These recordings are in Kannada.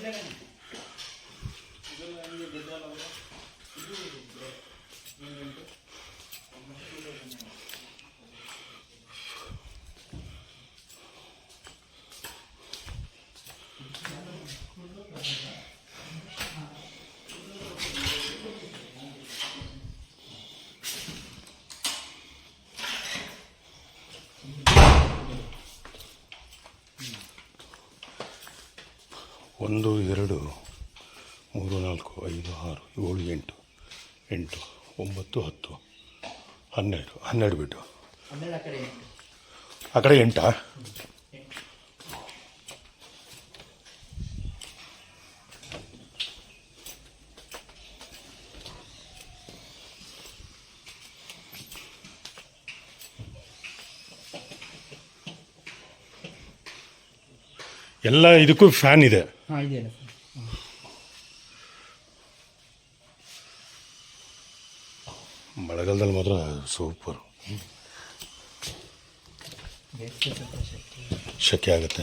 बैठने का नहीं ಒಂದು ಎರಡು ಮೂರು ನಾಲ್ಕು ಐದು ಆರು ಏಳು ಎಂಟು ಎಂಟು ಒಂಬತ್ತು ಹತ್ತು ಹನ್ನೆರಡು ಹನ್ನೆರಡು ಬಿಟ್ಟು. ಆ ಕಡೆ ಎಂಟಾ. ಎಲ್ಲ ಇದಕ್ಕೂ ಫ್ಯಾನ್ ಇದೆ. ಹಾಂ ಇದೆಯಲ್ಲ ಸರ್. ಮಳೆಗಾಲದಲ್ಲಿ ಮಾತ್ರ ಸೂಪರ್ ಶೆಕೆ. ಆಗುತ್ತೆ.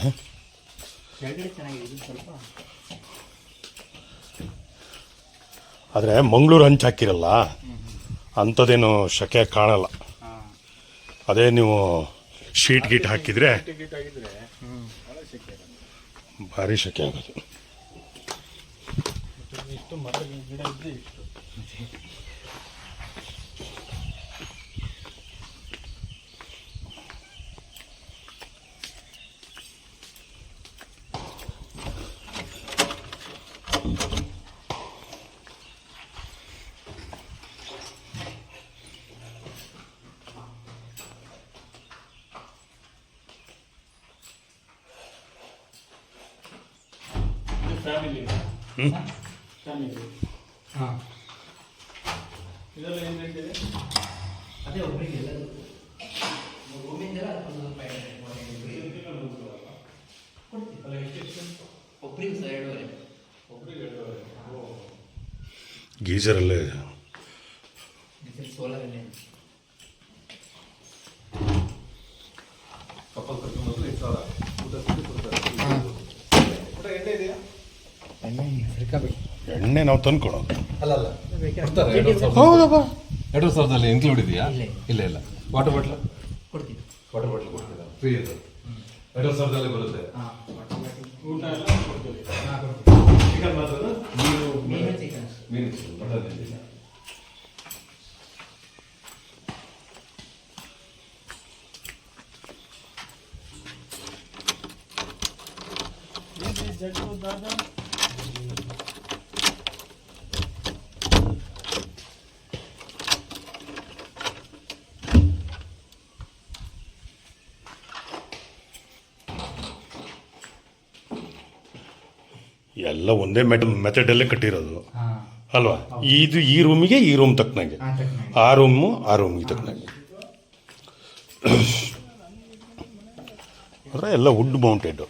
ಆದರೆ ಮಂಗಳೂರು ಹಂಚು ಹಾಕಿರಲ್ಲ ಅಂಥದ್ದೇನು ಶೆಕೆ ಕಾಣಲ್ಲ. ಅದೇ ನೀವು ಶೀಟ್ ಗೀಟ್ ಹಾಕಿದರೆ ಭಾರಿ ಶೆಕೆ ಆಗೋದು ಫ್ಯಾಮಿಲಿ ಹಾಂ. ಅದೇ ಒಬ್ಬರಿಗೆ ಸಹ ಎರಡೂವರೆ. ಒಬ್ಬರಿಗೆ ಎರಡೂವರೆ. ಗೀಸರಲ್ಲೇ ಸೋಲಾರಲ್ಲೇ. ಕಪ್ಪಲ್ ಕರ್ಕೊಂಡ್ಬಂದ್ರೆ ಐದು ಸಾವಿರ ಊಟ ತಿಂಡಿ ಕೊಡ್ತಾರೆ ಹಾಂ ಊಟ ಎಣ್ಣೆ ಇದೆಯಾ ಎಣ್ಣೆ ನಾವು ಎರಡು ಸಾವಿರ. ಹೌದಪ್ಪ. ಎರಡು ಸಾವಿರದಲ್ಲಿ ಇನ್ಕ್ಲೂಡ್ ಇದೆಯಾ? ಇಲ್ಲ. ಇಲ್ಲ. ವಾಟರ್ ಬಾಟ್ಲ್ ಕೊಡ್ತೀವಿ ವಾಟರ್ ಬಾಟ್ಲ್ ಕೊಡ್ತೀರಾ? ಫ್ರೀ ಇದೆ ಎರಡು ಸಾವಿರದಲ್ಲಿ ಬರುತ್ತೆ. ಹಾಂ. ಊಟ ಎಲ್ಲ ಕೊಡ್ತೀವಿ. ಚಿಕನ್ ಮಾತ್ರ ನೀವು ಮೀನು ಚಿಕನ್ ಮೀನು ಮಟನ್ ಇಲ್ಲ ಏನು ಜಗ್ಗು ದಾದಾ? ಎಲ್ಲ ಒಂದೇ ಮೆಟ್ ಮೆಥಡಲ್ಲೇ ಕಟ್ಟಿರೋದು. ಅಲ್ವಾ? ಇದು ಈ ರೂಮಿಗೆ ಈ ರೂಮ್ ತಕ್ಕನಾಗೆ. ಆ ರೂಮು ಆ ರೂಮಿಗೆ ತಕ್ಕನಾಗೆ. ಅಂದರೆ ಎಲ್ಲ ವುಡ್ ಮೌಂಟೆಡ್